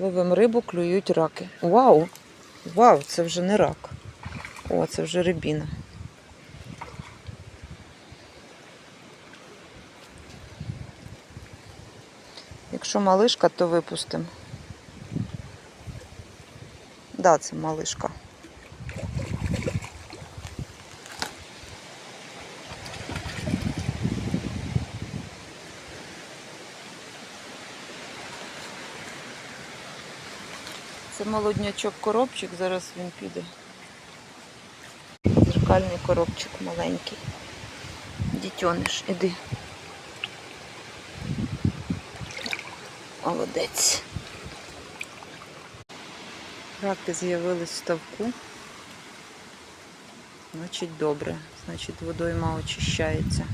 Ловимо рибу, клюють раки. Вау! Вау, це вже не рак. О, це вже рибіна. Якщо малишка, то випустимо. Да, це малишка. Це молоднячок коробчик, зараз він піде. Зеркальний коробчик маленький. Дітьониш, іди. Молодець. Раки з'явились в ставку. Значить добре. Значить водойма очищається.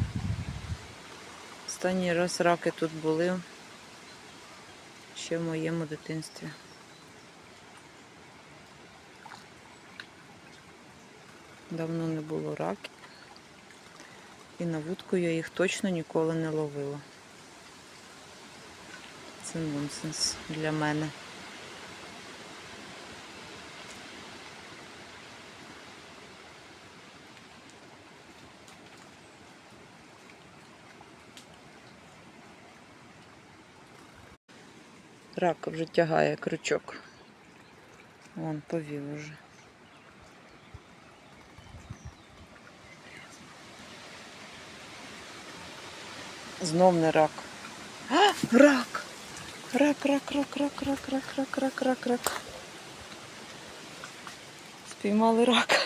Останній раз раки тут були ще в моєму дитинстві. Давно не було раків. І на вудку я їх точно ніколи не ловила. Це нонсенс для мене. Рак вже тягає крючок. Вон повів уже. Знов не рак. А, рак! Рак, рак, рак, рак, рак, рак, рак, рак, рак, рак. Спіймали рака.